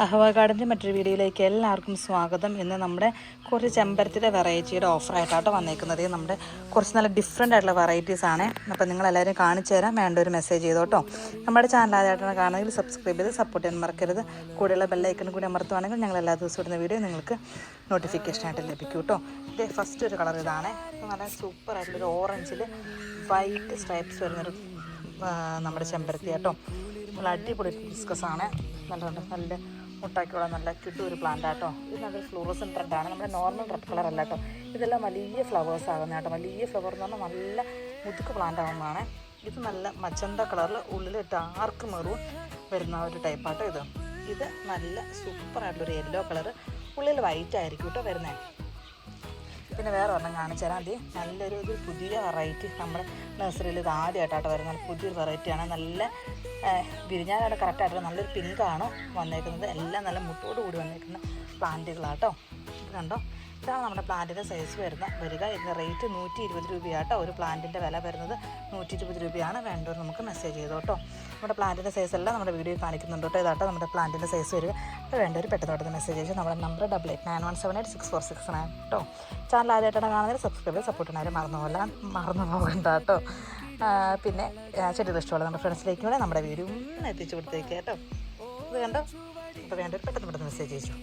അഹവ ഗാർഡന്റെ മറ്റൊരു വീഡിയോയിലേക്ക് എല്ലാവർക്കും സ്വാഗതം. ഇന്ന് നമ്മുടെ കുറച്ച് ചെമ്പരത്തിയുടെ വെറൈറ്റിയുടെ ഓഫറായിട്ടാട്ടോ വന്നേക്കുന്നത്. നമ്മുടെ കുറച്ച് നല്ല ഡിഫറെന്റ് ആയിട്ടുള്ള വെറൈറ്റീസ് ആണ്. അപ്പോൾ നിങ്ങളെല്ലാവരും കാണിച്ചു തരാം. വേണ്ട ഒരു മെസ്സേജ് ചെയ്തോട്ടോ. നമ്മുടെ ചാനൽ ആദ്യമായിട്ടാണ് കാണുന്നതെങ്കിൽ സബ്സ്ക്രൈബ് ചെയ്ത് സപ്പോർട്ട് ചെയ്യാൻ മറക്കരുത്. കൂടെയുള്ള ബെല്ലൈക്കൺ കൂടി അമർത്തുവാണെങ്കിൽ ഞങ്ങൾ എല്ലാ ദിവസവും ഇടുന്ന വീഡിയോ നിങ്ങൾക്ക് നോട്ടിഫിക്കേഷനായിട്ട് ലഭിക്കും കേട്ടോ. ഇത് ഫസ്റ്റ് ഒരു കളർ ഇതാണ്. നല്ല സൂപ്പർ ആയിട്ടുള്ളൊരു ഓറഞ്ചിൽ വൈറ്റ് സ്ട്രൈപ്സ് വരുന്നൊരു നമ്മുടെ ചെമ്പരത്തി കേട്ടോ നല്ല അടിപൊളി ഡിസ്കസ് ആണ്. നല്ല നല്ല മുട്ടാക്കിയുള്ള നല്ല കിട്ടു ഒരു പ്ലാന്റ് ആട്ടോ. ഇത് നല്ലൊരു ഫ്ലൂറസൻ ആണ്. നമ്മുടെ നോർമൽ റെഡ് കളർ അല്ല കേട്ടോ. ഇതെല്ലാം വലിയ ഫ്ലവേഴ്സ് ആകുന്ന കേട്ടോ. വലിയ ഫ്ലവർ എന്ന് പറഞ്ഞാൽ നല്ല മുതുക്ക് പ്ലാന്റ് ആവുന്നതാണ്. ഇത് നല്ല മച്ചന്ത കളറിൽ ഉള്ളിൽ ഡാർക്ക് മെറൂൺ വരുന്ന ഒരു ടൈപ്പാട്ടോ ഇത്. ഇത് നല്ല സൂപ്പർ ആയിട്ടുള്ളൊരു യെല്ലോ കളർ ഉള്ളിൽ വൈറ്റ് ആയിരിക്കും കേട്ടോ വരുന്നത് പിന്നെ വേറെ ഒരെണ്ണം കാണിച്ചു തരാം. അത് നല്ലൊരു ഒരു പുതിയ വെറൈറ്റി നമ്മുടെ നഴ്സറിയിൽ ഇത് ആദ്യമായിട്ടാട്ട് വരുന്ന പുതിയൊരു വെറൈറ്റിയാണ് നല്ല വിരിഞ്ഞാലാണ് കറക്റ്റായിട്ട് നല്ലൊരു പിങ്കാണ് വന്നേക്കുന്നത്. എല്ലാം നല്ല മുട്ടോട് കൂടി വന്നേക്കുന്ന പ്ലാന്റുകളാട്ടോ. കണ്ടോ? ഇതാണ് നമ്മുടെ പ്ലാന്റിന്റെ സൈസ് വരുന്ന വരിക ഇതിന്റെ റേറ്റ് നൂറ്റി ഇരുപത് രൂപയാട്ടോ. ഒരു പ്ലാന്റിന്റെ വില വരുന്നത് നൂറ്റി ഇരുപത് രൂപയാണ്. വേണ്ടവർ നമുക്ക് മെസ്സേജ് ചെയ്തോ കേട്ടോ നമ്മുടെ പ്ലാന്റിന്റെ സൈസ് എല്ലാം നമ്മുടെ വീഡിയോ കാണിക്കുന്നുണ്ട് കേട്ടോ. ഇതാട്ടോ നമ്മുടെ പ്ലാന്റിന്റെ സൈസ് വരിക. അപ്പോൾ വേണ്ട ഒരു പെട്ടെന്ന് മെസ്സേജ് അയച്ചു നമ്മുടെ number double eight nine one seven eight six four six nine കേട്ടോ ചാനൽ ആദ്യമായിട്ടാണ് കാണുന്നത് സബ്സ്ക്രൈബ് ചെയ്ത് സപ്പോർട്ട് ചെയ്യാനും മറന്നു പോലെ മറന്നു പോകണ്ട കേട്ടോ പിന്നെ ചെടികൾ ഇഷ്ടമുള്ള നമ്മുടെ ഫ്രണ്ട്സിലേക്ക് കൂടെ നമ്മുടെ വീഡിയോ എത്തിച്ചു കൊടുത്തേക്ക് കേട്ടോ. ഇത് കണ്ടോ? അപ്പോൾ വേണ്ട ഒരു പെട്ടെന്ന് പെട്ടെന്ന് മെസ്സേജ് അയച്ചു.